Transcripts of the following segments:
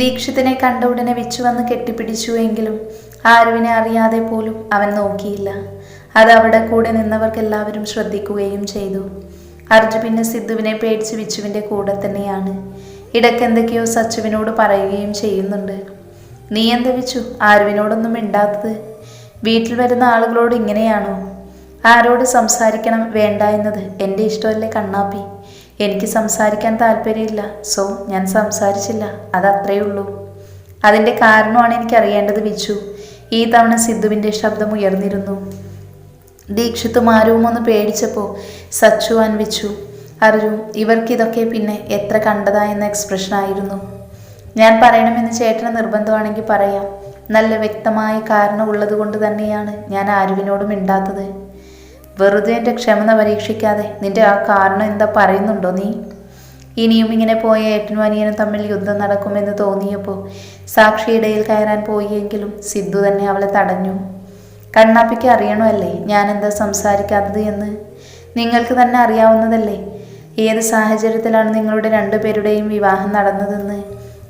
ദീക്ഷിത്തിനെ കണ്ട ഉടനെ വെച്ചു വന്ന് കെട്ടിപ്പിടിച്ചു എങ്കിലും ആരുവിനെ അറിയാതെ പോലും അവൻ നോക്കിയില്ല. അത് അവിടെ കൂടെ നിന്നവർക്കെല്ലാവരും ശ്രദ്ധിക്കുകയും ചെയ്തു. അർജു പിന്നെ സിദ്ധുവിനെ പേടിച്ച് വിച്ചുവിന്റെ കൂടെ തന്നെയാണ്. ഇടയ്ക്കെന്തൊക്കെയോ സച്ചുവിനോട് പറയുകയും ചെയ്യുന്നുണ്ട്. നീ എന്താ വിച്ചു? ആരുവിനോടൊന്നും മിണ്ടാത്തത്? വീട്ടിൽ വരുന്ന ആളുകളോട് ഇങ്ങനെയാണോ? ആരോട് സംസാരിക്കണം വേണ്ട എന്നത് എന്റെ ഇഷ്ടമല്ലേ കണ്ണാപ്പി? എനിക്ക് സംസാരിക്കാൻ താല്പര്യമില്ല. സോ ഞാൻ സംസാരിച്ചില്ല. അതത്രേ ഉള്ളൂ. അതിന്റെ കാരണമാണ് എനിക്ക് അറിയേണ്ടത് വിച്ചു ഈ തവണ സിദ്ധുവിന്റെ ശബ്ദം ഉയർന്നിരുന്നു. ദീക്ഷിത്തും ആരവും ഒന്ന് പേടിച്ചപ്പോൾ സച്ചു അൻവിച്ചു അറിഞ്ഞു ഇവർക്കിതൊക്കെ പിന്നെ എത്ര കണ്ടതാ എന്ന എക്സ്പ്രഷൻ ആയിരുന്നു. ഞാൻ പറയണമെന്ന് ചേട്ടന് നിർബന്ധമാണെങ്കിൽ പറയാം. നല്ല വ്യക്തമായ കാരണം ഉള്ളത് കൊണ്ട് തന്നെയാണ് ഞാൻ ആരുവിനോടും മിണ്ടാത്തത്. വെറുതെ എന്റെ ക്ഷമത പരീക്ഷിക്കാതെ നിന്റെ ആ കാരണം എന്താ പറയുന്നുണ്ടോ നീ? ഇനിയും ഇങ്ങനെ പോയ ഏട്ടനും അനിയനും തമ്മിൽ യുദ്ധം നടക്കുമെന്ന് തോന്നിയപ്പോൾ സാക്ഷി ഇടയിൽ കയറാൻ പോയെങ്കിലും സിദ്ധു തന്നെ അവളെ തടഞ്ഞു. കണ്ണാപ്പിക്ക് അറിയണമല്ലേ ഞാൻ എന്താ സംസാരിക്കാത്തത് എന്ന്? നിങ്ങൾക്ക് തന്നെ അറിയാവുന്നതല്ലേ? ഏത് സാഹചര്യത്തിലാണ് നിങ്ങളുടെ രണ്ടുപേരുടെയും വിവാഹം നടന്നതെന്ന്?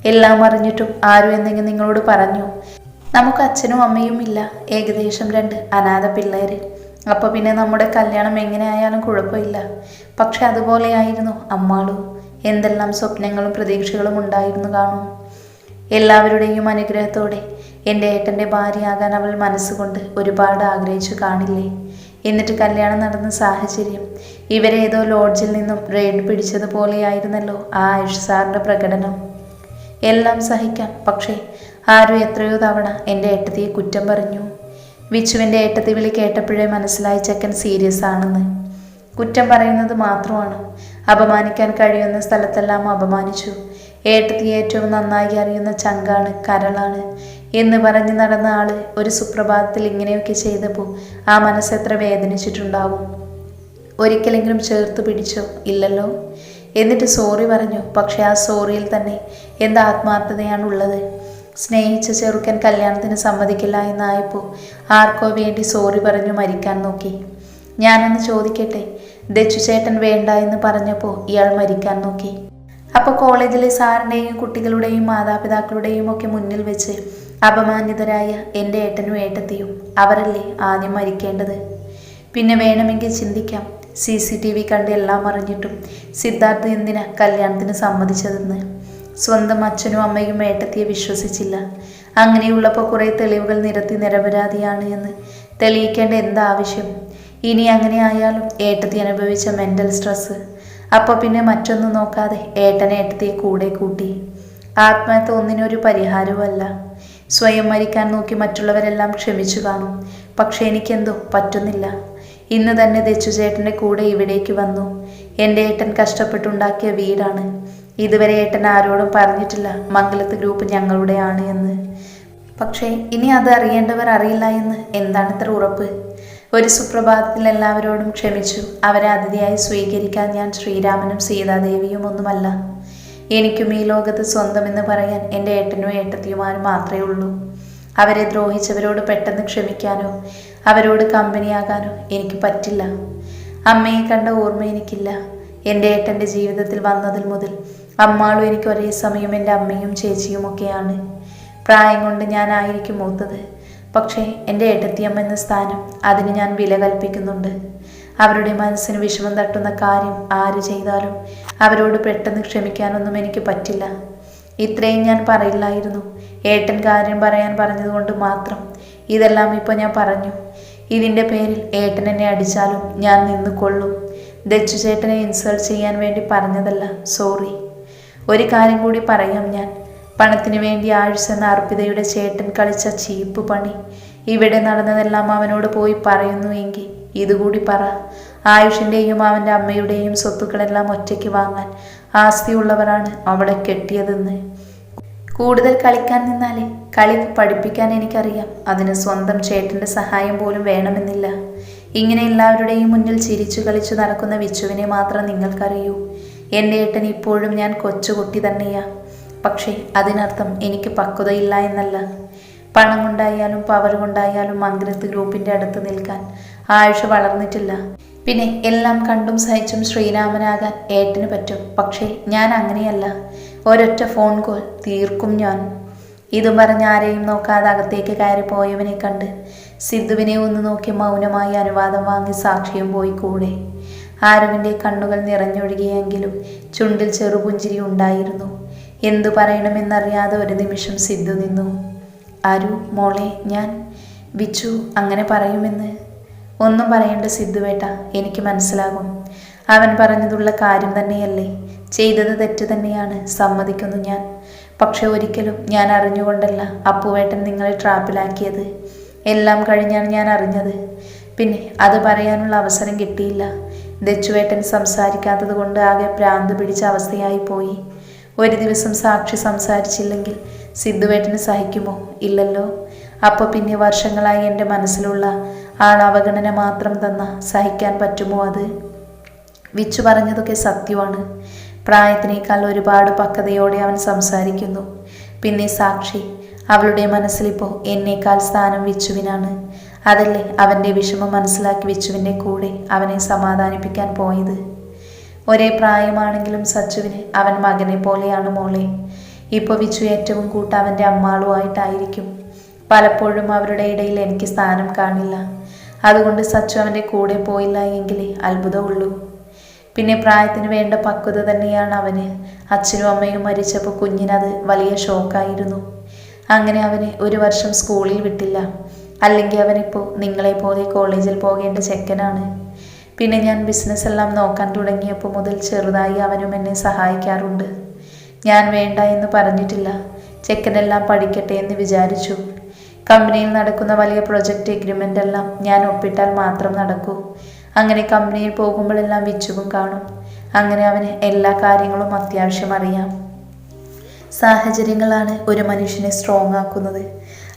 എല്ലാം അറിഞ്ഞിട്ടും ആരും എന്തെങ്കിലും നിങ്ങളോട് പറഞ്ഞു? നമുക്ക് അച്ഛനും അമ്മയും ഇല്ല. ഏകദേശം രണ്ട് അനാഥ പിള്ളേര്. അപ്പോൾ പിന്നെ നമ്മുടെ കല്യാണം എങ്ങനെയായാലും കുഴപ്പമില്ല. പക്ഷെ അതുപോലെയായിരുന്നു അമ്മാളു. എന്തെല്ലാം സ്വപ്നങ്ങളും പ്രതീക്ഷകളും ഉണ്ടായിരുന്നു കാണും. എല്ലാവരുടെയും അനുഗ്രഹത്തോടെ എന്റെ ഏട്ടന്റെ ഭാര്യയാകാൻ അവൾ മനസ്സുകൊണ്ട് ഒരുപാട് ആഗ്രഹിച്ചു കാണില്ലേ? എന്നിട്ട് കല്യാണം നടന്ന സാഹചര്യം. ഇവരെ ഏതോ ലോഡ്ജിൽ നിന്നും റെയ്ഡ് പിടിച്ചതുപോലെയായിരുന്നല്ലോ ആ ആയുഷ് സാറിന്റെ പ്രകടനം. എല്ലാം സഹിക്കാം. പക്ഷേ ആരും എത്രയോ തവണ എന്റെ ഏട്ടത്തിയെ കുറ്റം പറഞ്ഞു. വിച്ചുവിന്റെ ഏട്ടത്തി വിളി കേട്ടപ്പോഴേ മനസ്സിലായി ചെക്കൻ സീരിയസ് ആണെന്ന്. കുറ്റം പറയുന്നത് മാത്രമാണ്. അപമാനിക്കാൻ കഴിയുന്ന സ്ഥലത്തെല്ലാം അപമാനിച്ചു. ഏട്ടത്തി ഏറ്റവും നന്നായി അറിയുന്ന ചങ്കാണ് കരളാണ് എന്ന് പറഞ്ഞു നടന്ന ആൾ ഒരു സുപ്രഭാതത്തിൽ ഇങ്ങനെയൊക്കെ ചെയ്തപ്പോൾ ആ മനസ്സെത്ര വേദനിച്ചിട്ടുണ്ടാവും. ഒരിക്കലെങ്കിലും ചേർത്ത് പിടിച്ചോ? ഇല്ലല്ലോ. എന്നിട്ട് സോറി പറഞ്ഞു? പക്ഷെ ആ സോറിയിൽ തന്നെ എന്ത് ആത്മാർത്ഥതയാണുള്ളത്? സ്നേഹിച്ച ചെറുക്കൻ കല്യാണത്തിന് സമ്മതിക്കില്ല എന്നായപ്പോൾ ആർക്കോ വേണ്ടി സോറി പറഞ്ഞു മരിക്കാൻ നോക്കി. ഞാനൊന്ന് ചോദിക്കട്ടെ ദച്ചു ചേട്ടൻ വേണ്ട എന്ന് പറഞ്ഞപ്പോൾ ഇയാൾ മരിക്കാൻ നോക്കി. അപ്പോൾ കോളേജിലെ സാറിന്റെയും കുട്ടികളുടെയും മാതാപിതാക്കളുടെയും ഒക്കെ മുന്നിൽ വെച്ച് അപമാനിതരായ എന്റെ ഏട്ടനും ഏട്ടത്തിയും അവരല്ലേ ആദ്യം മരിക്കേണ്ടത്? പിന്നെ വേണമെങ്കിൽ ചിന്തിക്കാം. സി സി ടി വി കണ്ട് എല്ലാം അറിഞ്ഞിട്ടും സിദ്ധാർത്ഥ് എന്തിനാ കല്യാണത്തിന് സമ്മതിച്ചതെന്ന്? സ്വന്തം അച്ഛനും അമ്മയും ഏട്ടത്തിയെ വിശ്വസിച്ചില്ല. അങ്ങനെയുള്ളപ്പോൾ കുറേ തെളിവുകൾ നിരത്തി നിരപരാധിയാണ് എന്ന് തെളിയിക്കേണ്ട എന്താവശ്യം? ഇനി അങ്ങനെ ആയാലും ഏട്ടത്തി അനുഭവിച്ച മെന്റൽ സ്ട്രെസ്സ് അപ്പോൾ പിന്നെ മറ്റൊന്നും നോക്കാതെ ഏട്ടൻ ഏട്ടത്തിയെ കൂടെ കൂട്ടി. ആത്മഹത്യ ഒന്നിനൊരു പരിഹാരവുമല്ല. സ്വയം മരിക്കാൻ നോക്കി മറ്റുള്ളവരെല്ലാം ക്ഷമിച്ചു കാണും. പക്ഷേ എനിക്കെന്തോ പറ്റുന്നില്ല. ഇന്ന് തന്നെ ദച്ചു ചേട്ടന്റെ കൂടെ ഇവിടേക്ക് വന്നു. എന്റെ ഏട്ടൻ കഷ്ടപ്പെട്ടുണ്ടാക്കിയ വീടാണ്. ഇതുവരെ ഏട്ടൻ ആരോടും പറഞ്ഞിട്ടില്ല. മംഗലത്ത് ഗ്രൂപ്പ് ഞങ്ങളുടെയാണ് എന്ന്. പക്ഷേ ഇനി അത് അറിയേണ്ടവർ അറിയില്ല എന്ന്. എന്താണ് ഇത്ര ഉറപ്പ്? ഒരു സുപ്രഭാതത്തിൽ എല്ലാവരോടും ക്ഷമിച്ചു. അവരെ അതിഥിയായി സ്വീകരിക്കാൻ ഞാൻ ശ്രീരാമനും സീതാദേവിയും ഒന്നുമല്ല. എനിക്കും ഈ ലോകത്ത് സ്വന്തമെന്ന് പറയാൻ എന്റെ ഏട്ടനും ഏട്ടത്തിയുമാരും മാത്രമേ ഉള്ളൂ. അവരെ ദ്രോഹിച്ചവരോട് പെട്ടെന്ന് ക്ഷമിക്കാനോ അവരോട് കമ്പനിയാകാനോ എനിക്ക് പറ്റില്ല. അമ്മയെ കണ്ട ഓർമ്മ എനിക്കില്ല. എന്റെ ഏട്ടന്റെ ജീവിതത്തിൽ വന്നതിൽ മുതൽ അമ്മാളും എനിക്ക് ഒരേ സമയം എന്റെ അമ്മയും ചേച്ചിയും ഒക്കെയാണ്. പ്രായം കൊണ്ട് ഞാനായിരിക്കും മൂത്തത്. പക്ഷേ എന്റെ ഏട്ടത്തിയമ്മ എന്ന സ്ഥാനം അതിന് ഞാൻ വില കൽപ്പിക്കുന്നുണ്ട്. അവരുടെ മനസ്സിന് വിഷമം തട്ടുന്ന കാര്യം ആര് ചെയ്താലും അവരോട് പെട്ടെന്ന് ക്ഷമിക്കാനൊന്നും എനിക്ക് പറ്റില്ല. ഇത്രയും ഞാൻ പറയില്ലായിരുന്നു. ഏട്ടൻ കാര്യം പറയാൻ പറഞ്ഞതുകൊണ്ട് മാത്രം ഇതെല്ലാം ഇപ്പോൾ ഞാൻ പറഞ്ഞു. ഇതിന്റെ പേരിൽ ഏട്ടൻ എന്നെ അടിച്ചാലും ഞാൻ നിന്ന് കൊള്ളും ദച്ചു ചേട്ടനെ ഇൻസൾട്ട് ചെയ്യാൻ വേണ്ടി പറഞ്ഞതല്ല സോറി ഒരു കാര്യം കൂടി പറയാം ഞാൻ. പണത്തിന് വേണ്ടി ആഴ്ച എന്ന അർപ്പിതയുടെ ചേട്ടൻ കളിച്ച ചീപ്പ് പണി. ഇവിടെ നടന്നതെല്ലാം അവനോട് പോയി പറയുന്നു എങ്കിൽ ഇതുകൂടി പറ. ആയുഷിന്റെയും അവന്റെ അമ്മയുടെയും സ്വത്തുക്കളെല്ലാം ഒറ്റയ്ക്ക് വാങ്ങാൻ ആസ്തിയുള്ളവരാണ് അവളെ കെട്ടിയതെന്ന്. കൂടുതൽ കളിക്കാൻ നിന്നാലേ കളി പഠിപ്പിക്കാൻ എനിക്കറിയാം. അതിന് സ്വന്തം ചേട്ടന്റെ സഹായം പോലും വേണമെന്നില്ല. ഇങ്ങനെ എല്ലാവരുടെയും മുന്നിൽ ചിരിച്ചു കളിച്ചു നടക്കുന്ന വിച്ചുവിനെ മാത്രം നിങ്ങൾക്കറിയൂ. എന്റെ ഏട്ടൻ ഇപ്പോഴും ഞാൻ കൊച്ചുകുട്ടി തന്നെയാ. പക്ഷേ അതിനർത്ഥം എനിക്ക് പക്വതയില്ല എന്നല്ല. പണം കൊണ്ടായാലും പവർ കൊണ്ടായാലും മംഗലത്ത് ഗ്രൂപ്പിന്റെ അടുത്ത് നിൽക്കാൻ ആഴ്ച വളർന്നിട്ടില്ല. പിന്നെ എല്ലാം കണ്ടും സഹിച്ചും ശ്രീരാമനാകാൻ ഏട്ടന് പറ്റും. പക്ഷേ ഞാൻ അങ്ങനെയല്ല. ഒരൊറ്റ ഫോൺ കോൾ തീർക്കും ഞാൻ. ഇതും പറഞ്ഞ് ആരെയും നോക്കാതെ അകത്തേക്ക് കയറി പോയവനെ കണ്ട് സിദ്ധുവിനെ ഒന്ന് നോക്കി മൗനമായി അനുവാദം വാങ്ങി സാക്ഷിയും പോയി കൂടെ. ആരവിന്റെ കണ്ണുകൾ നിറഞ്ഞൊഴുകിയെങ്കിലും ചുണ്ടിൽ ചെറുപുഞ്ചിരി ഉണ്ടായിരുന്നു. എന്തു പറയണമെന്നറിയാതെ ഒരു നിമിഷം സിദ്ധു നിന്നു. അരു മോളെ ഞാൻ വിച്ചു അങ്ങനെ പറയുമെന്ന്? ഒന്നും പറയേണ്ട സിദ്ധുവേട്ട എനിക്ക് മനസ്സിലാകും. അവൻ പറഞ്ഞതുള്ള കാര്യം തന്നെയല്ലേ. ചെയ്തത് തെറ്റ് തന്നെയാണ് സമ്മതിക്കുന്നു ഞാൻ. പക്ഷെ ഒരിക്കലും ഞാൻ അറിഞ്ഞുകൊണ്ടല്ല അപ്പുവേട്ടൻ നിങ്ങളെ ട്രാപ്പിലാക്കിയത്. എല്ലാം കഴിഞ്ഞാണ് ഞാൻ അറിഞ്ഞത്. പിന്നെ അത് പറയാനുള്ള അവസരം കിട്ടിയില്ല. ദച്ചുവേട്ടൻ സംസാരിക്കാത്തത് കൊണ്ട് ആകെ ഭ്രാന്ത് പിടിച്ച അവസ്ഥയായി പോയി. ഒരു ദിവസം സാക്ഷി സംസാരിച്ചില്ലെങ്കിൽ സിദ്ധുവേട്ടന് സഹിക്കുമോ? ഇല്ലല്ലോ. അപ്പോൾ പിന്നെ വർഷങ്ങളായി എന്റെ മനസ്സിലുള്ള ആൾ മാത്രം തന്ന സഹിക്കാൻ പറ്റുമോ അത്? വിച്ചു പറഞ്ഞതൊക്കെ സത്യമാണ്. പ്രായത്തിനേക്കാൾ ഒരുപാട് പക്വതയോടെ അവൻ സംസാരിക്കുന്നു. പിന്നെ സാക്ഷി അവളുടെ മനസ്സിലിപ്പോൾ എന്നേക്കാൾ സ്ഥാനം വിച്ചുവിനാണ്. അതല്ലേ അവന്റെ വിഷമം മനസ്സിലാക്കി വിച്ചുവിന്റെ കൂടെ അവനെ സമാധാനിപ്പിക്കാൻ പോയത്? ഒരേ പ്രായമാണെങ്കിലും സച്ചുവിന് അവൻ മകനെ പോലെയാണ് മോളെ. ഇപ്പോൾ വിച്ചു ഏറ്റവും കൂട്ട അവന്റെ അമ്മാളുമായിട്ടായിരിക്കും. പലപ്പോഴും അവരുടെ ഇടയിൽ എനിക്ക് സ്ഥാനം കാണില്ല. അതുകൊണ്ട് സച്ചു അവന്റെ കൂടെ പോയില്ല എങ്കിലേ അത്ഭുതമുള്ളൂ. പിന്നെ പ്രായത്തിന് വേണ്ട പക്വത തന്നെയാണ് അവന്. അച്ഛനും അമ്മയും മരിച്ചപ്പോൾ കുഞ്ഞിനത് വലിയ ഷോക്കായിരുന്നു. അങ്ങനെ അവനെ ഒരു വർഷം സ്കൂളിൽ വിട്ടില്ല. അല്ലെങ്കിൽ അവനിപ്പോൾ നിങ്ങളെപ്പോലെ കോളേജിൽ പോകേണ്ട ചെക്കനാണ്. പിന്നെ ഞാൻ ബിസിനസ് എല്ലാം നോക്കാൻ തുടങ്ങിയപ്പോൾ മുതൽ ചെറുതായി അവനും എന്നെ സഹായിക്കാറുണ്ട്. ഞാൻ വേണ്ട എന്ന് പറഞ്ഞിട്ടില്ല. ചെക്കനെല്ലാം പഠിക്കട്ടെ എന്ന് വിചാരിച്ചു. കമ്പനിയിൽ നടക്കുന്ന വലിയ പ്രൊജക്റ്റ് എഗ്രിമെന്റ് എല്ലാം ഞാൻ ഒപ്പിട്ടാൽ മാത്രം നടക്കൂ. അങ്ങനെ കമ്പനിയിൽ പോകുമ്പോഴെല്ലാം വിച്ചുവും കാണും. അങ്ങനെ അവന് എല്ലാ കാര്യങ്ങളും അത്യാവശ്യം അറിയാം. സാഹചര്യങ്ങളാണ് ഒരു മനുഷ്യനെ സ്ട്രോങ് ആക്കുന്നത്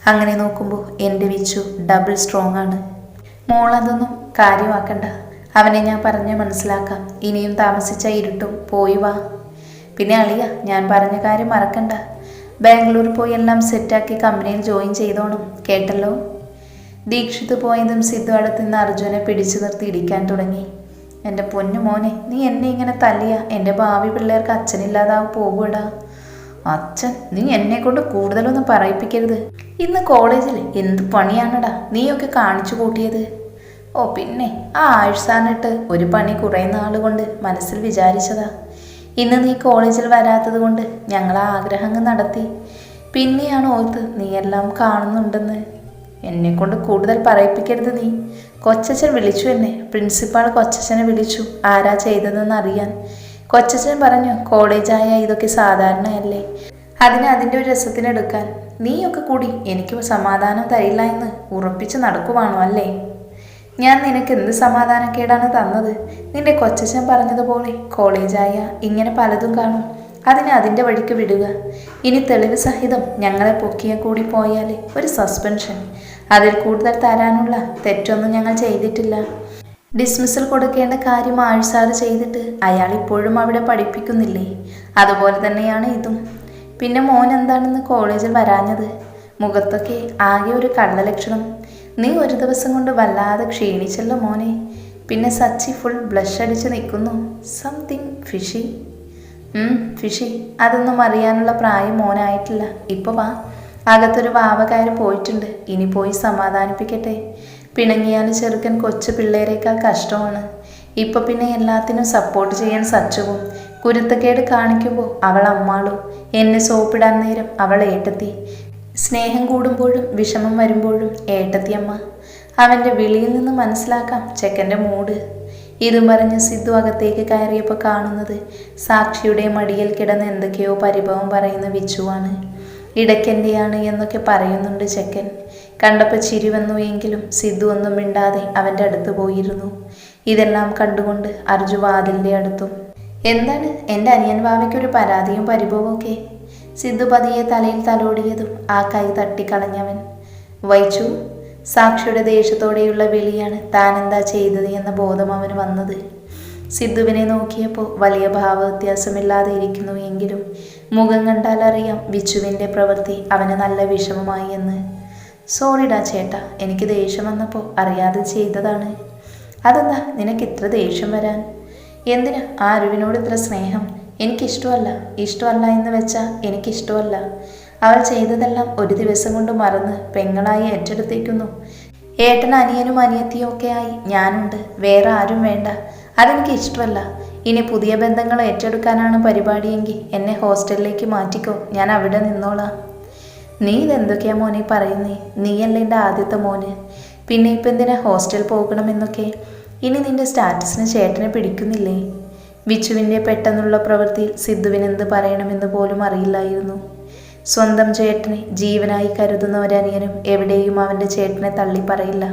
അങ്ങനെ നോക്കുമ്പോൾ എന്റെ വിച്ചു ഡബിൾ സ്ട്രോങ് ആണ് മോൾ അതൊന്നും കാര്യമാക്കണ്ട. അവനെ ഞാൻ പറഞ്ഞ് മനസ്സിലാക്കാം. ഇനിയും താമസിച്ച ഇരുട്ടും പോയി വാ. പിന്നെ അളിയ ഞാൻ പറഞ്ഞ കാര്യം മറക്കണ്ട. ബാംഗ്ലൂർ പോയി എല്ലാം സെറ്റാക്കി കമ്പനിയിൽ ജോയിൻ ചെയ്തോണം. കേട്ടല്ലോ? ദീക്ഷിത് പോയതും സിദ്ധു അടുത്ത് നിന്ന് അർജുനെ പിടിച്ചു നിർത്തി ഇടിക്കാൻ തുടങ്ങി. എന്റെ പൊന്നു മോനെ നീ എന്നെ ഇങ്ങനെ തല്ലിയ? എന്റെ ഭാവി പിള്ളേർക്ക് അച്ഛനില്ലാതാവും പോകൂടാ. അച്ഛൻ നീ എന്നെ കൊണ്ട് കൂടുതലൊന്നും പറയിപ്പിക്കരുത്. ഇന്ന് കോളേജിൽ എന്ത് പണിയാണടാ? നീയൊക്കെ കാണിച്ചു കൂട്ടിയത്. ഓ പിന്നെ ആ ആഴ്സാനിട്ട് ഒരു പണി കുറേ നാൾ മനസ്സിൽ വിചാരിച്ചതാ. ഇന്ന് നീ കോളേജിൽ വരാത്തത് കൊണ്ട് ഞങ്ങൾ ആ ആഗ്രഹങ്ങൾ നടത്തി. പിന്നെയാണ് ഓർത്ത് നീ എല്ലാം കാണുന്നുണ്ടെന്ന്. എന്നെ കൊണ്ട് കൂടുതൽ പറയിപ്പിക്കരുത് നീ. കൊച്ചച്ഛൻ വിളിച്ചു എന്നെ. പ്രിൻസിപ്പാൾ കൊച്ചച്ഛനെ വിളിച്ചു. ആരാ ചെയ്തതെന്ന് അറിയാൻ. കൊച്ചച്ഛൻ പറഞ്ഞു കോളേജായ ഇതൊക്കെ സാധാരണയല്ലേ? അതിന് അതിന്റെ ഒരു രസത്തിനെടുക്കാൻ നീയൊക്കെ കൂടി എനിക്ക് സമാധാനം തരില്ല എന്ന് ഉറപ്പിച്ച് നടക്കുവാണോ അല്ലേ? ഞാൻ നിനക്ക് എന്ത് സമാധാനക്കേടാണ് തന്നത്? നിന്റെ കൊച്ചച്ഛൻ പറഞ്ഞതുപോലെ കോളേജായ ഇങ്ങനെ പലതും കാണും. അതിനെ അതിന്റെ വഴിക്ക് വിടുക. ഇനി തെളിവ് സഹിതം ഞങ്ങളെ പൊക്കിയ കൂടി പോയാൽ ഒരു സസ്പെൻഷൻ അതിൽ കൂടുതൽ തരാനുള്ള തെറ്റൊന്നും ഞങ്ങൾ ചെയ്തിട്ടില്ല. ഡിസ്മിസൽ കൊടുക്കേണ്ട കാര്യം ആഴ്സാറ് ചെയ്തിട്ട് അയാൾ ഇപ്പോഴും അവിടെ പഠിപ്പിക്കുന്നില്ലേ? അതുപോലെ തന്നെയാണ് ഇതും. പിന്നെ മോൻ എന്താണെന്ന് കോളേജിൽ വരാഞ്ഞത്? മുഖത്തൊക്കെ ആകെ ഒരു കള്ളലക്ഷണം നീ ഒരു ദിവസം കൊണ്ട് വല്ലാതെ ക്ഷീണിച്ചല്ലോ മോനെ. പിന്നെ സച്ചി ഫുൾ ബ്ലഷ് അടിച്ച് നിൽക്കുന്നു. സംതിങ് ഫിഷി ഫിഷി അതൊന്നും അറിയാനുള്ള പ്രായം മോനായിട്ടില്ല. ഇപ്പോൾ വാ. അകത്തൊരു വാവകാര് പോയിട്ടുണ്ട്. ഇനി പോയി സമാധാനിപ്പിക്കട്ടെ. പിണങ്ങിയാൽ ചെറുക്കൻ കൊച്ചു പിള്ളേരേക്കാൾ കഷ്ടമാണ്. ഇപ്പൊ പിന്നെ എല്ലാത്തിനും സപ്പോർട്ട് ചെയ്യാൻ സച്ചുവും കുരുത്തക്കേട് കാണിക്കുമ്പോൾ അവൾ അമ്മാളും. എന്നെ സോപ്പിടാൻ നേരം അവൾ ഏട്ടത്തി. സ്നേഹം കൂടുമ്പോഴും വിഷമം വരുമ്പോഴും ഏട്ടത്തിയമ്മ അവന്റെ വിളിയിൽ നിന്ന് മനസ്സിലാക്കാം ചെക്കന്റെ മൂഡ്. ഇതും പറഞ്ഞ് സിദ്ധു അകത്തേക്ക് കയറിയപ്പോൾ കാണുന്നത് സാക്ഷിയുടെ മടിയിൽ കിടന്ന് എന്തൊക്കെയോ പരിഭവം പറയുന്ന വിച്ചുവാണ്. ഇടയ്ക്കെന്റെയാണ് എന്നൊക്കെ പറയുന്നുണ്ട് ചെക്കൻ. കണ്ടപ്പോൾ ചിരി വന്നു എങ്കിലും സിദ്ധു ഒന്നും മിണ്ടാതെ അവന്റെ അടുത്ത് പോയിരുന്നു. ഇതെല്ലാം കണ്ടുകൊണ്ട് അർജു വാതിലിന്റെ അടുത്തും എന്താണ്? എന്റെ അനിയൻ ബാവയ്ക്കൊരു പരാതിയും പരിഭവമൊക്കെ സിദ്ധു പതിയെ തലയിൽ തലോടിയതും ആ കൈ തട്ടിക്കളഞ്ഞവൻ വൈച്ചു സാക്ഷിയുടെ ദേഷ്യത്തോടെയുള്ള വിളിയാണ് താൻ എന്താ ചെയ്തത് എന്ന ബോധം അവന് വന്നത്. സിദ്ധുവിനെ നോക്കിയപ്പോൾ വലിയ ഭാവവ്യത്യാസമില്ലാതെ ഇരിക്കുന്നു എങ്കിലും മുഖം കണ്ടാൽ അറിയാം വിച്ചുവിന്റെ പ്രവൃത്തി അവന് നല്ല വിഷമമായി എന്ന്. സോറിടാ ചേട്ടാ എനിക്ക് ദേഷ്യം വന്നപ്പോൾ അറിയാതെ ചെയ്തതാണ്. അതെന്താ നിനക്ക് ഇത്ര ദേഷ്യം വരാൻ? എന്തിനാ ആ അരുവിനോട് ഇത്ര സ്നേഹം? എനിക്കിഷ്ടമല്ല ഇഷ്ടമല്ല എന്ന് വെച്ചാൽ എനിക്കിഷ്ടമല്ല. അവൾ ചെയ്തതെല്ലാം ഒരു ദിവസം കൊണ്ട് മറന്ന് പെങ്ങളായി ഏറ്റെടുത്തേക്കുന്നു. ഏട്ടൻ അനിയനും അനിയത്തിയും ഒക്കെ ആയി ഞാനുണ്ട് വേറെ ആരും വേണ്ട. അതെനിക്ക് ഇഷ്ടമല്ല. ഇനി പുതിയ ബന്ധങ്ങൾ ഏറ്റെടുക്കാനാണ് പരിപാടിയെങ്കിൽ എന്നെ ഹോസ്റ്റലിലേക്ക് മാറ്റിക്കോ ഞാൻ അവിടെ നിന്നോളാം. നീ ഇതെന്തൊക്കെയാ മോനെ പറയുന്നേ? നീയല്ലേ എന്റെ ആദ്യത്തെ മോന്. പിന്നെ ഇപ്പം എന്തിനാ ഹോസ്റ്റൽ പോകണമെന്നൊക്കെ? ഇനി നിന്റെ സ്റ്റാറ്റസിന് ചേട്ടനെ പിടിക്കുന്നില്ലേ? വിച്ചുവിന്റെ പെട്ടെന്നുള്ള പ്രവൃത്തിയിൽ സിദ്ധുവിനെന്ത് പറയണമെന്ന് പോലും അറിയില്ലായിരുന്നു. സ്വന്തം ചേട്ടനെ ജീവനായി കരുതുന്ന ഒരനിയനും എവിടെയും അവന്റെ ചേട്ടനെ തള്ളി പറയില്ല.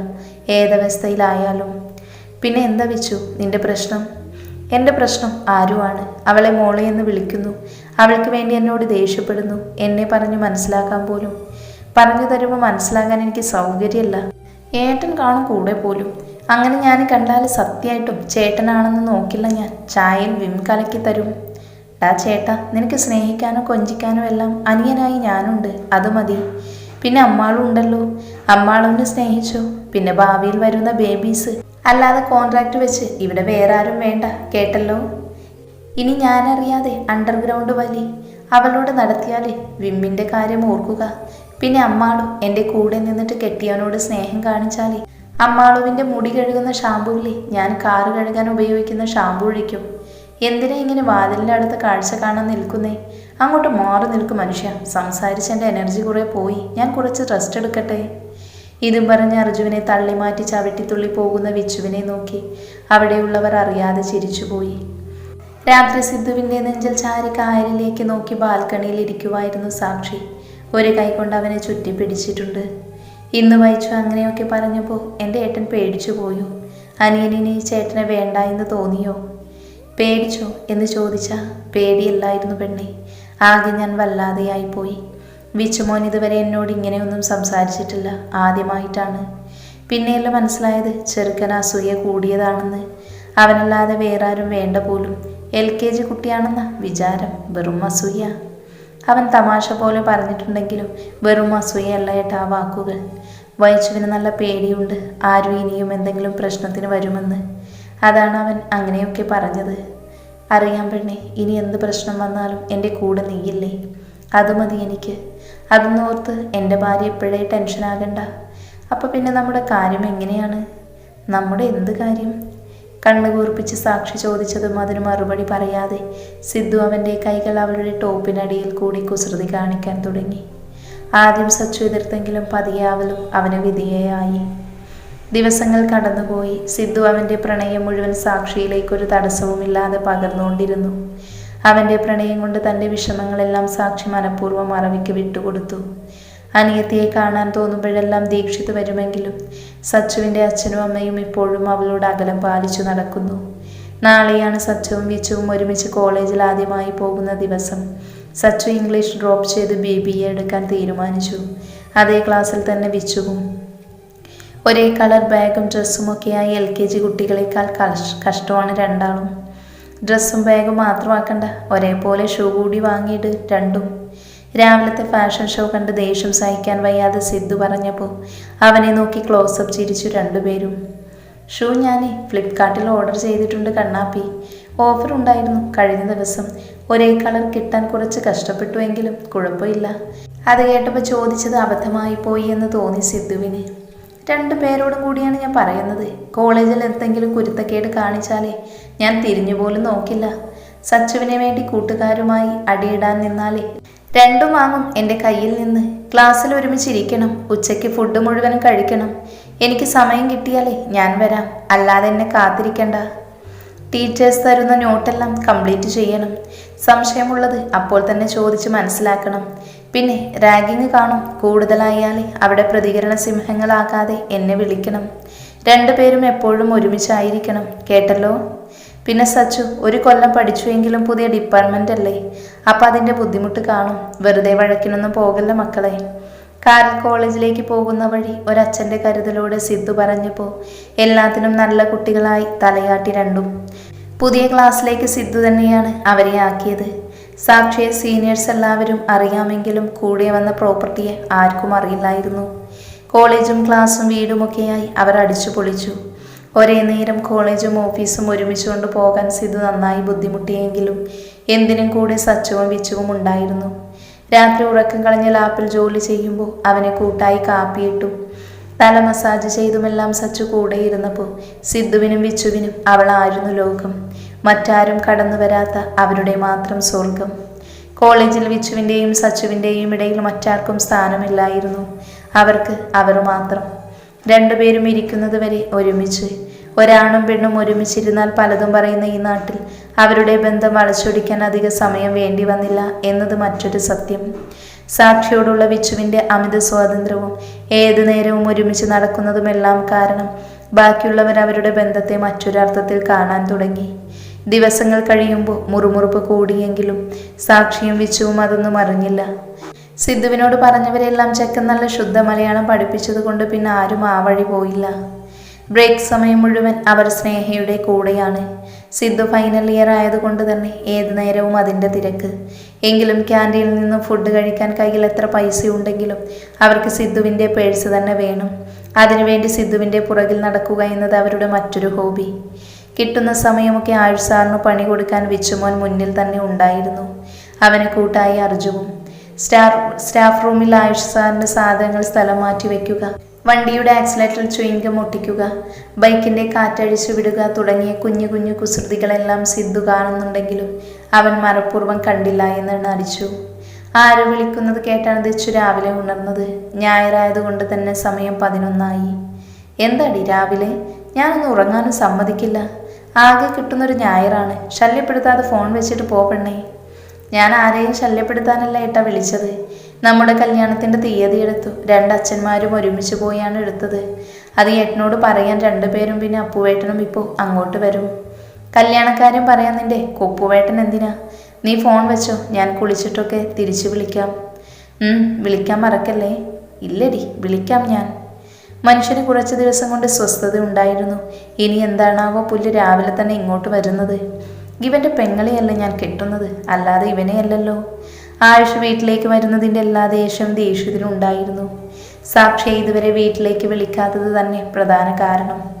ഏതവസ്ഥയിലായാലും. പിന്നെ എന്താ വിച്ചു നിന്റെ പ്രശ്നം? എന്റെ പ്രശ്നം ആരുമാണ് അവളെ മോളെ എന്ന് വിളിക്കുന്നു. അവൾക്ക് വേണ്ടി എന്നോട് ദേഷ്യപ്പെടുന്നു. എന്നെ പറഞ്ഞു മനസ്സിലാക്കാൻ പോലും. പറഞ്ഞു തരുമ്പോൾ മനസ്സിലാക്കാൻ എനിക്ക് സൗകര്യമല്ല. ഏട്ടൻ കാണും കൂടെ പോലും. അങ്ങനെ ഞാൻ കണ്ടാൽ സത്യമായിട്ടും ചേട്ടനാണെന്ന് നോക്കില്ല ഞാൻ. ചായയിൽ വിം കലക്കി തരും. ഡാ ചേട്ടാ നിനക്ക് സ്നേഹിക്കാനോ കൊഞ്ചിക്കാനോ എല്ലാം അനിയനായി ഞാനുണ്ട്. അത് മതി. പിന്നെ അമ്മാളും ഉണ്ടല്ലോ. അമ്മാളൊന്ന് സ്നേഹിച്ചു. പിന്നെ ഭാവിയിൽ വരുന്ന ബേബീസ് അല്ലാതെ കോൺട്രാക്ട് വെച്ച് ഇവിടെ വേറെ ആരും വേണ്ട. കേട്ടല്ലോ? ഇനി ഞാനറിയാതെ അണ്ടർഗ്രൗണ്ട് വലി. അവളോട് നടത്തിയാലേ വിമ്മിന്റെ കാര്യം ഓർക്കുക. പിന്നെ അമ്മാളും എന്റെ കൂടെ നിന്നിട്ട് കെട്ടിയവനോട് സ്നേഹം കാണിച്ചാലേ. അമ്മാളുവിന്റെ മുടി കഴുകുന്ന ഷാമ്പുവില്ലേ? ഞാൻ കാറ് കഴുകാൻ ഉപയോഗിക്കുന്ന ഷാമ്പു ഒഴിക്കും. എന്തിനാ ഇങ്ങനെ വാതിലിന്റെ അടുത്ത് കാഴ്ച കാണാൻ നിൽക്കുന്നേ? അങ്ങോട്ട് മാറി നിൽക്കും മനുഷ്യ. സംസാരിച്ച് എന്റെ എനർജി കുറേ പോയി. ഞാൻ കുറച്ച് റെസ്റ്റ് എടുക്കട്ടെ? ഇതും പറഞ്ഞ് അർജുവിനെ തള്ളി മാറ്റി ചവിട്ടിത്തുള്ളി പോകുന്ന വിച്ചുവിനെ നോക്കി. അവിടെയുള്ളവർ അറിയാതെ ചിരിച്ചുപോയി. രാത്രി സിദ്ധുവിന്റെ നെഞ്ചൽ ചാരി കായലിലേക്ക് നോക്കി ബാൽക്കണിയിൽ ഇരിക്കുവായിരുന്നു സാക്ഷി. ഒരു കൈ കൊണ്ട് അവനെ ചുറ്റി പിടിച്ചിട്ടുണ്ട്. ഇന്ന് വായിച്ചു അങ്ങനെയൊക്കെ പറഞ്ഞപ്പോൾ എന്റെ ഏട്ടൻ പേടിച്ചു പോയോ? അനിയനിനി ചേട്ടനെ വേണ്ട എന്ന് തോന്നിയോ? പേടിച്ചോ? എന്ന് ചോദിച്ചാ പേടിയല്ലായിരുന്നു പെണ്ണെ. ആകെ ഞാൻ വല്ലാതെയായിപ്പോയി വിച്ചുമോൻ ഇതുവരെ എന്നോട് ഇങ്ങനെയൊന്നും സംസാരിച്ചിട്ടില്ല. ആദ്യമായിട്ടാണ്. പിന്നെയല്ല മനസ്സിലായത്? ചെറുക്കൻ അസൂയ കൂടിയതാണെന്ന്. അവനല്ലാതെ വേറാരും വേണ്ട പോലും. എൽ കെ ജി കുട്ടിയാണെന്ന വിചാരം വെറും അസൂയ. അവൻ തമാശ പോലെ പറഞ്ഞിട്ടുണ്ടെങ്കിലും വെറും അസൂയല്ല ഏട്ടാ ആ വാക്കുകൾ. വൈച്ചുവിന് നല്ല പേടിയുണ്ട്. ആരും ഇനിയും എന്തെങ്കിലും പ്രശ്നത്തിന് വരുമെന്ന്. അതാണ് അവൻ അങ്ങനെയൊക്കെ പറഞ്ഞത്. അറിയാൻ പെണ്ണെ ഇനി എന്ത് പ്രശ്നം വന്നാലും എന്റെ കൂടെ നീയില്ലേ? അത് മതി എനിക്ക്. അതൊന്നോർത്ത് എന്റെ ഭാര്യ എപ്പോഴേ ടെൻഷനാകണ്ട. അപ്പോൾ പിന്നെ നമ്മുടെ കാര്യം എങ്ങനെയാണ്? നമ്മുടെ എന്ത് കാര്യം? കണ്ണു കൂർപ്പിച്ച് സാക്ഷി ചോദിച്ചതും അതിന് മറുപടി പറയാതെ സിദ്ധു അവന്റെ കൈകൾ അവളുടെ ടോപ്പിനടിയിൽ കൂടി കുസൃതി കാണിക്കാൻ തുടങ്ങി. ആദ്യം സച്ചു എതിർത്തെങ്കിലും പതിയെ അവളും അവന് വിധേയയായി. ദിവസങ്ങൾ കടന്നുപോയി. സിദ്ധു അവന്റെ പ്രണയം മുഴുവൻ സാക്ഷിയിലേക്കൊരു തടസ്സവുമില്ലാതെ പകർന്നുകൊണ്ടിരുന്നു. അവന്റെ പ്രണയം കൊണ്ട് തന്റെ വിഷമങ്ങളെല്ലാം സാക്ഷി മനഃപൂർവം മറവിക്ക് വിട്ടുകൊടുത്തു. അനിയത്തിയെ കാണാൻ തോന്നുമ്പോഴെല്ലാം ദീക്ഷിത് വരുമെങ്കിലും സച്ചുവിന്റെ അച്ഛനും അമ്മയും ഇപ്പോഴും അവളോട് അകലം പാലിച്ചു നടക്കുന്നു. നാളെയാണ് സച്ചുവും വിച്ചുവും ഒരുമിച്ച് കോളേജിൽ ആദ്യമായി പോകുന്ന ദിവസം. സച്ചു ഇംഗ്ലീഷ് ഡ്രോപ്പ് ചെയ്ത് ബി ബി എ എടുക്കാൻ തീരുമാനിച്ചു. അതേ ക്ലാസ്സിൽ തന്നെ വിച്ചുവും. ഒരേ കളർ ബാഗും ഡ്രസ്സും ഒക്കെയായി എൽ കെ ജി കുട്ടികളെക്കാൾ കഷ് കഷ്ടമാണ് രണ്ടാളും. ഡ്രസ്സും ബാഗും മാത്രമാക്കണ്ട ഒരേപോലെ ഷൂ കൂടി വാങ്ങിയിട്ട് രണ്ടും രാവിലത്തെ ഫാഷൻ ഷോ കണ്ട് ദേഷ്യം സഹിക്കാൻ വയ്യാതെ സിദ്ധു പറഞ്ഞപ്പോൾ അവനെ നോക്കി ക്ലോസപ്പ് ചിരിച്ചു രണ്ടുപേരും. ഷൂ ഞാൻ ഫ്ലിപ്കാർട്ടിൽ ഓർഡർ ചെയ്തിട്ടുണ്ട് കണ്ണാപ്പി. ഓഫർ ഉണ്ടായിരുന്നു. കഴിഞ്ഞ ദിവസം ഒരേ കളർ കിട്ടാൻ കുറച്ച് കഷ്ടപ്പെട്ടുവെങ്കിലും കുഴപ്പമില്ല. അത് കേട്ടപ്പോൾ ചോദിച്ചത് അബദ്ധമായി പോയി എന്ന് തോന്നി സിദ്ധുവിന്. രണ്ടു പേരോടും കൂടിയാണ് ഞാൻ പറയുന്നത്. കോളേജിൽ എന്തെങ്കിലും കുരുത്തക്കേട് കാണിച്ചാലേ ഞാൻ തിരിഞ്ഞു പോലും നോക്കില്ല. സച്ചുവിനെ വേണ്ടി കൂട്ടുകാരുമായി അടിയിടാൻ നിന്നാലേ രണ്ടും വാങ്ങും എന്റെ കയ്യിൽ നിന്ന്. ക്ലാസ്സിൽ ഒരുമിച്ചിരിക്കണം. ഉച്ചയ്ക്ക് ഫുഡ് മുഴുവൻ കഴിക്കണം. എനിക്ക് സമയം കിട്ടിയാലേ ഞാൻ വരാം. അല്ലാതെ എന്നെ കാത്തിരിക്കണ്ട. ടീച്ചേഴ്സ് തരുന്ന നോട്ടെല്ലാം കംപ്ലീറ്റ് ചെയ്യണം. സംശയമുള്ളത് അപ്പോൾ തന്നെ ചോദിച്ച് മനസ്സിലാക്കണം. പിന്നെ റാഗിങ് കാണും. കൂടുതലായാൽ അവിടെ പ്രതികരണ സിംഹങ്ങളാകാതെ എന്നെ വിളിക്കണം. രണ്ടുപേരും എപ്പോഴും ഒരുമിച്ചായിരിക്കണം. കേട്ടല്ലോ? പിന്നെ സച്ചു ഒരു കൊല്ലം പഠിച്ചുവെങ്കിലും പുതിയ ഡിപ്പാർട്ട്മെന്റ് അല്ലേ? അപ്പൊ അതിന്റെ ബുദ്ധിമുട്ട് കാണും. വെറുതെ വഴക്കിനൊന്നും പോകല്ല മക്കളെ. കാറിൽ കോളേജിലേക്ക് പോകുന്ന വഴി ഒരച്ഛന്റെ കരുതലോടെ സിദ്ധു പറഞ്ഞപ്പോൾ എല്ലാത്തിനും നല്ല കുട്ടികളായി തലയാട്ടി രണ്ടും. പുതിയ ക്ലാസ്സിലേക്ക് സിദ്ധു തന്നെയാണ് അവരെ ആക്കിയത്. സാക്ഷിയെ സീനിയേഴ്സ് എല്ലാവരും അറിയാമെങ്കിലും കൂടെ വന്ന പ്രോപ്പർട്ടിയെ ആർക്കും അറിയില്ലായിരുന്നു. കോളേജും ക്ലാസ്സും വീടുമൊക്കെയായി അവർ അടിച്ചു പൊളിച്ചു ഒരേ നേരം കോളേജും ഓഫീസും ഒരുമിച്ചുകൊണ്ട് പോകാൻ സിധു നന്നായി ബുദ്ധിമുട്ടിയെങ്കിലും എന്തിനും കൂടെ സച്ചുവും വിച്ചുവും ഉണ്ടായിരുന്നു. രാത്രി ഉറക്കം കളഞ്ഞ ലാപ്പിൽ ജോലി ചെയ്യുമ്പോൾ അവനെ കൂട്ടായി കാപ്പിയിട്ടു തല മസാജ് ചെയ്തുമെല്ലാം സച്ചു കൂടെ ഇരുന്നപ്പോൾ സിദ്ധുവിനും വിച്ചുവിനും അവളായിരുന്നു ലോകം. മറ്റാരും കടന്നു വരാത്ത അവരുടെ മാത്രം സ്വർഗം കോളേജിൽ വിച്ചുവിന്റെയും സച്ചുവിന്റെയും ഇടയിൽ മറ്റാർക്കും സ്ഥാനമില്ലായിരുന്നു. അവർക്ക് അവർ മാത്രം. രണ്ടുപേരും ഇരിക്കുന്നത് വരെ ഒരുമിച്ച് ഒരാണും പെണ്ണും ഒരുമിച്ചിരുന്നാൽ പലതും പറയുന്ന ഈ നാട്ടിൽ അവരുടെ ബന്ധം വളച്ചൊടിക്കാൻ അധിക സമയം വേണ്ടി വന്നില്ല എന്നത് മറ്റൊരു സത്യം. സാക്ഷിയോടുള്ള വിച്ചുവിന്റെ അമിത സ്വാതന്ത്ര്യവും ഏതു നേരവും ഒരുമിച്ച് നടക്കുന്നതുമെല്ലാം കാരണം ബാക്കിയുള്ളവർ അവരുടെ ബന്ധത്തെ മറ്റൊരർത്ഥത്തിൽ കാണാൻ തുടങ്ങി. ദിവസങ്ങൾ കഴിയുമ്പോൾ മുറുമുറുപ്പ് കൂടിയെങ്കിലും സാക്ഷിയും വിച്ചുവും അതൊന്നും അറിഞ്ഞില്ല. സിദ്ധുവിനോട് പറഞ്ഞവരെല്ലാം ചെക്കൻ നല്ല ശുദ്ധ മലയാളം പഠിപ്പിച്ചത് കൊണ്ട് പിന്നെ ആരും ആ വഴി പോയില്ല. ബ്രേക്ക് സമയം മുഴുവൻ അവർ സ്നേഹയുടെ കൂടെയാണ്. സിദ്ധു ഫൈനൽ ഇയർ ആയതുകൊണ്ട് തന്നെ ഏതു നേരവും അതിന്റെ തിരക്ക്. എങ്കിലും ക്യാന്റീനിൽ നിന്ന് ഫുഡ് കഴിക്കാൻ കയ്യിൽ എത്ര പൈസ ഉണ്ടെങ്കിലും അവർക്ക് സിദ്ധുവിന്റെ പേഴ്സ് തന്നെ വേണം. അതിനുവേണ്ടി സിദ്ധുവിന്റെ പുറകിൽ നടക്കുക എന്നത് അവരുടെ മറ്റൊരു ഹോബി കിട്ടുന്ന സമയമൊക്കെ ആയുഷ് സാറിന് പണി കൊടുക്കാൻ വിച്ചുമോൻ മുന്നിൽ തന്നെ ഉണ്ടായിരുന്നു. അവനെ കൂട്ടായി അർജുവും. സ്റ്റാർ സ്റ്റാഫ് റൂമിൽ ആയുഷ് സാറിന്റെ സാധനങ്ങൾ സ്ഥലം മാറ്റി വയ്ക്കുക വണ്ടിയുടെ ആക്സിലേറ്ററിൽ ചുയിങ്കം ഒട്ടിക്കുക ബൈക്കിന്റെ കാറ്റഴിച്ചു വിടുക തുടങ്ങിയ കുഞ്ഞു കുഞ്ഞു കുസൃതികളെല്ലാം സിദ്ധു കാണുന്നുണ്ടെങ്കിലും അവൻ മനഃപൂർവം കണ്ടില്ല എന്നാണ് നടിച്ചു. ആര് വിളിക്കുന്നത് കേട്ടാണ് തിച്ചു രാവിലെ ഉണർന്നത്. ഞായറായതുകൊണ്ട് തന്നെ സമയം പതിനൊന്നായി. എന്താടി രാവിലെ? ഞാനൊന്ന് ഉറങ്ങാനും സമ്മതിക്കില്ല. ആകെ കിട്ടുന്നൊരു ഞായറാണ്. ശല്യപ്പെടുത്താതെ ഫോൺ വെച്ചിട്ട് പോ പെണ്ണേ. ഞാൻ ആരെയും ശല്യപ്പെടുത്താനല്ല ഏട്ടാ വിളിച്ചത്. നമ്മുടെ കല്യാണത്തിന്റെ തീയതി എടുത്തു. രണ്ടച്ഛന്മാരും ഒരുമിച്ച് പോയാണ് എടുത്തത്. അത് ഏട്ടനോട് പറയാൻ രണ്ടുപേരും പിന്നെ അപ്പുവേട്ടനും ഇപ്പോൾ അങ്ങോട്ട് വരും. കല്യാണക്കാരും പറയാൻ നിന്റെ കൊപ്പുവേട്ടൻ എന്തിനാ? നീ ഫോൺ വെച്ചോ ഞാൻ കുളിച്ചിട്ടൊക്കെ തിരിച്ചു വിളിക്കാം. വിളിക്കാൻ മറക്കല്ലേ? ഇല്ലടി വിളിക്കാം ഞാൻ. മനുഷ്യന് കുറച്ച് ദിവസം കൊണ്ട് സ്വസ്ഥത ഉണ്ടായിരുന്നു. ഇനി എന്താണാവോ പുല്ല് രാവിലെ തന്നെ ഇങ്ങോട്ട് വരുന്നത്. ഇവന്റെ പെങ്ങളെയല്ല ഞാൻ കെട്ടുന്നത്? അല്ലാതെ ഇവനെയല്ലല്ലോ. ആയുഷ് വീട്ടിലേക്ക് വരുന്നതിന്റെ എല്ലാ ദേഷ്യം ദേഷ്യത്തിനുണ്ടായിരുന്നു സാക്ഷിയെ ഇതുവരെ വീട്ടിലേക്ക് വിളിക്കാത്തത് തന്നെ പ്രധാന കാരണം.